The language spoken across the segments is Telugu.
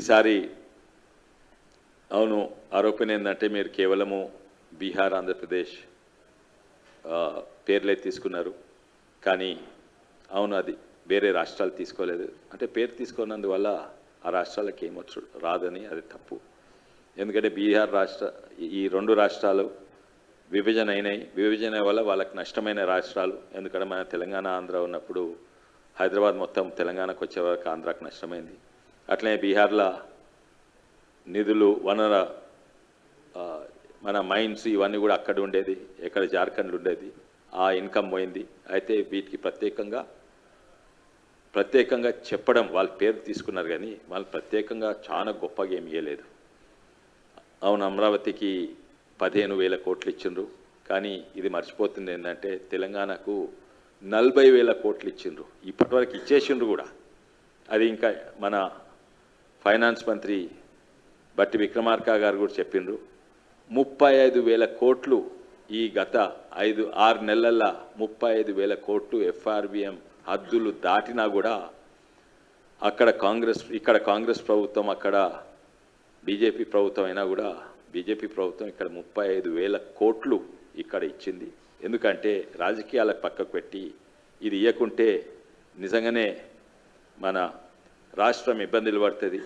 ఈసారి అవును ఆరోపణ ఏంటంటే మీరు కేవలము బీహార్ ఆంధ్రప్రదేశ్ పేర్లే తీసుకున్నారు. కానీ అవును అది వేరే రాష్ట్రాలు తీసుకోలేదు. అంటే పేరు తీసుకున్నందువల్ల ఆ రాష్ట్రాలకు ఏమొచ్చు రాదని అది తప్పు. ఎందుకంటే బీహార్ రాష్ట్ర ఈ రెండు రాష్ట్రాలు విభజన అయినాయి. విభజన వల్ల వాళ్ళకి నష్టమైన రాష్ట్రాలు. ఎందుకంటే మన తెలంగాణ ఆంధ్ర ఉన్నప్పుడు హైదరాబాద్ మొత్తం తెలంగాణకు వచ్చే వరకు ఆంధ్రాకు నష్టమైంది. అట్లనే బీహార్లో నిధులు వనర మన మైన్స్ ఇవన్నీ కూడా అక్కడ ఉండేది ఎక్కడ జార్ఖండ్లో ఉండేది ఆ ఇన్కమ్ పోయింది. అయితే వీటికి ప్రత్యేకంగా ప్రత్యేకంగా చెప్పడం వాళ్ళ పేరు తీసుకున్నారు కానీ వాళ్ళు ప్రత్యేకంగా చాలా గొప్పగా ఏమి ఇవ్వలేదు అవును అమరావతికి పదిహేను వేల కోట్లు ఇచ్చిండ్రు. కానీ ఇది మర్చిపోతుంది ఏంటంటే తెలంగాణకు నలభై వేల కోట్లు ఇచ్చిండ్రు. ఇప్పటివరకు ఇచ్చేసిండ్రు కూడా. అది ఇంకా మన ఫైనాన్స్ మంత్రి బట్టి విక్రమార్క గారు కూడా చెప్పిండ్రు. ముప్పై ఐదు వేల కోట్లు ఈ గత ఐదు ఆరు నెలల్లో ముప్పై ఐదు వేల కోట్లు ఎఫ్ఆర్బిఎం హద్దులు దాటినా కూడా అక్కడ కాంగ్రెస్ ఇక్కడ కాంగ్రెస్ ప్రభుత్వం అక్కడ బీజేపీ ప్రభుత్వం అయినా కూడా బీజేపీ ప్రభుత్వం ఇక్కడ ముప్పై ఐదు వేల కోట్లు ఇక్కడ ఇచ్చింది. ఎందుకంటే రాజకీయాలకు పక్కకు పెట్టి ఇది ఇవ్వకుంటే నిజంగానే మన రాష్ట్రం ఇబ్బందులు పడుతుంది.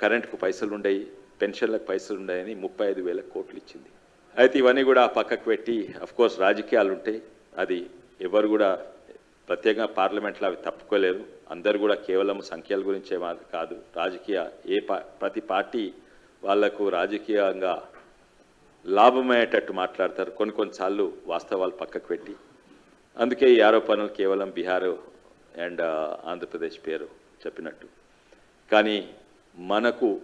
కరెంటుకు పైసలు ఉండయి పెన్షన్లకు పైసలు ఉండయని ముప్పై ఐదు వేల కోట్లు ఇచ్చింది. అయితే ఇవన్నీ కూడా పక్కకు పెట్టి అఫ్కోర్స్ రాజకీయాలు ఉంటాయి అది ఎవరు కూడా ప్రత్యేకంగా పార్లమెంట్లో అవి తప్పుకోలేరు. అందరు కూడా కేవలం సంఖ్యల గురించే కాదు. రాజకీయ ఏ ప్రతి పార్టీ వాళ్ళకు రాజకీయంగా లాభమయ్యేటట్టు మాట్లాడతారు. కొన్ని కొన్నిసార్లు వాస్తవాలు పక్కకు పెట్టి. అందుకే ఈ ఆరోపణలు కేవలం బీహారు అండ్ ఆంధ్రప్రదేశ్ పేరు. చెప్పినట్టు. కానీ మనకు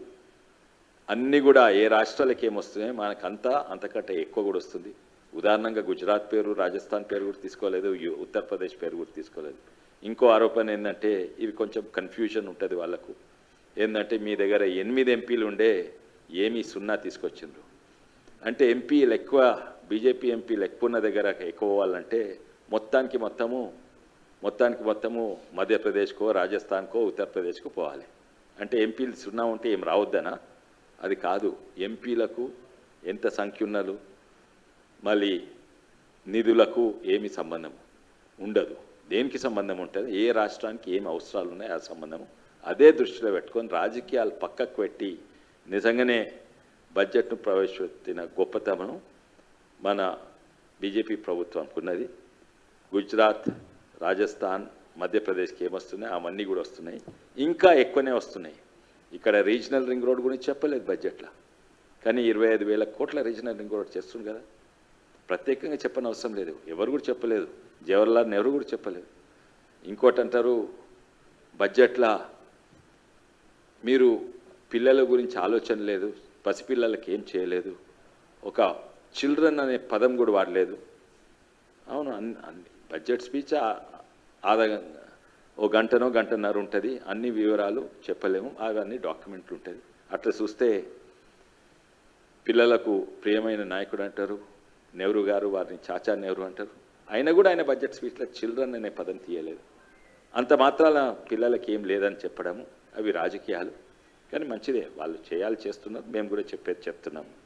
అన్నీ కూడా ఏ రాష్ట్రాలకి ఏమొస్తున్నాయో మనకంతా అంతకంటే ఎక్కువ కూడా వస్తుంది. ఉదాహరణంగా గుజరాత్ పేరు రాజస్థాన్ పేరు కూడా తీసుకోలేదు ఉత్తరప్రదేశ్ పేరు కూడా తీసుకోలేదు. ఇంకో ఆరోపణ ఏంటంటే ఇవి కొంచెం కన్ఫ్యూజన్ ఉంటుంది వాళ్ళకు. ఏంటంటే మీ దగ్గర ఎనిమిది ఎంపీలు ఉండే ఏమీ సున్నా తీసుకొచ్చిండ్రు. అంటే ఎంపీలు ఎక్కువ బీజేపీ ఎంపీలు ఎక్కువ ఉన్న దగ్గర ఎక్కువ వాళ్ళంటే మొత్తానికి మొత్తము మొత్తానికి మొత్తము మధ్యప్రదేశ్కో రాజస్థాన్కో ఉత్తరప్రదేశ్కో పోవాలి. అంటే ఎంపీలు సున్నా ఉంటే ఏం రావద్దనా? అది కాదు. ఎంపీలకు ఎంత సంఖ్య ఉన్నలు మళ్ళీ నిధులకు ఏమి సంబంధం? ఉండదు. దేనికి సంబంధం ఉంటుంది? ఏ రాష్ట్రానికి ఏమి అవసరాలు ఉన్నాయి ఆ సంబంధం అదే దృష్టిలో పెట్టుకొని రాజకీయాలు పక్కకు పెట్టి నిజంగానే బడ్జెట్ను ప్రవేశపెట్టిన గొప్పతనం మన బీజేపీ ప్రభుత్వానికి ఉన్నది గుజరాత్ రాజస్థాన్ మధ్యప్రదేశ్కి ఏమొస్తున్నాయి? అవన్నీ కూడా వస్తున్నాయి. ఇంకా ఎక్కువనే వస్తున్నాయి. ఇక్కడ రీజనల్ రింగ్ రోడ్ గురించి చెప్పలేదు బడ్జెట్లో. కానీ ఇరవై ఐదు వేల కోట్ల రీజనల్ రింగ్ రోడ్ చేస్తుంది కదా. ప్రత్యేకంగా చెప్పని అవసరం లేదు. ఎవరు కూడా చెప్పలేదు. జవహర్లాల్ నెహ్రూ కూడా చెప్పలేదు. ఇంకోటి అంటారు బడ్జెట్లో మీరు పిల్లల గురించి ఆలోచన లేదు. పసిపిల్లలకి ఏం చేయలేదు. ఒక చిల్డ్రన్ అనే పదం కూడా వాడలేదు. అవును అన్ని బడ్జెట్ స్పీచ్ ఆదా ఓ గంటనో గంటన్నర ఉంటుంది. అన్ని వివరాలు చెప్పలేము. అవన్నీ డాక్యుమెంట్లు ఉంటుంది. అట్లా చూస్తే పిల్లలకు ప్రియమైన నాయకుడు అంటారు నెహ్రూ గారు వారిని చాచా నెహ్రూ అంటారు. అయినా కూడా ఆయన బడ్జెట్ స్పీచ్లో చిల్డ్రన్ అనే పదం తీయలేదు. అంత మాత్రాన పిల్లలకి ఏం లేదని చెప్పడము అవి రాజకీయాలు. కానీ మంచిదే. వాళ్ళు చేయాలి చేస్తున్నారు. మేము కూడా చెప్పేది చెప్తున్నాము.